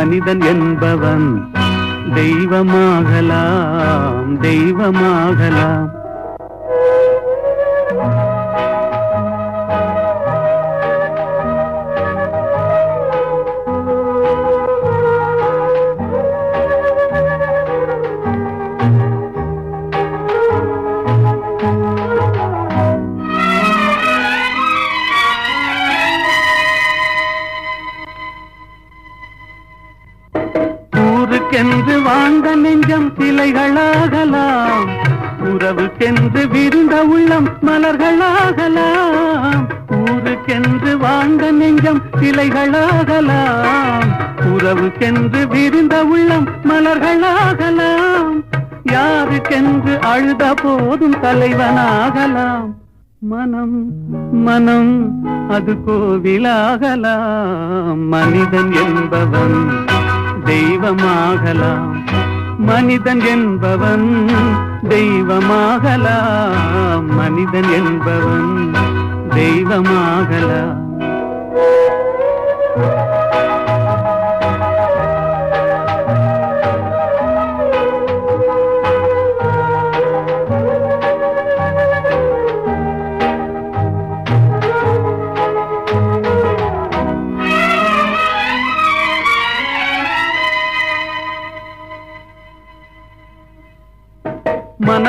மனிதன் என்பவன் தெய்வமாகலாம் தெய்வமாகலாம். உறவுக்கென்று வாழ்ந்த நெஞ்சம் சிலைகளாகலாம். உறவுக்கென்று விருந்த உள்ளம் மலர்களாகலாம். ஊருக்கென்று வாழ்ந்த நெஞ்சம் சிலைகளாகலாம். உறவுக்கென்று விருந்த உள்ளம் மலர்களாகலாம். யாருக்கென்று அழுத போதும் தலைவனாகலாம். மனம் மனம் அது கோவிலாகலாம். மனிதன் என்பவன் தெய்வமாகலாம். மனிதன் என்பவன் தெய்வமாகலாம். மனிதன் என்பவன் தெய்வமாகலாம்.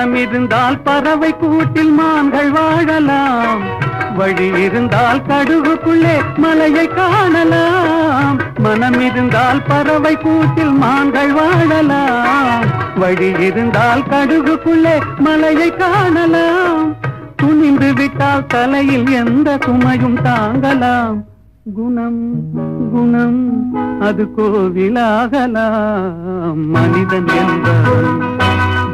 மனம் இருந்தால் பறவை கூட்டில் மான்கள் வாழலாம். வழி இருந்தால் கடுகுக்குள்ளே மலையை காணலாம். மனம் இருந்தால் பறவை கூட்டில் மான்கள் வாழலாம். வழி இருந்தால் கடுகுக்குள்ளே மலையை காணலாம். துணிந்து விட்டால் தலையில் எந்த சுமையும் தாங்கலாம். குணம் குணம் அது கோவிலாகலாம். மனிதன் என்பவன்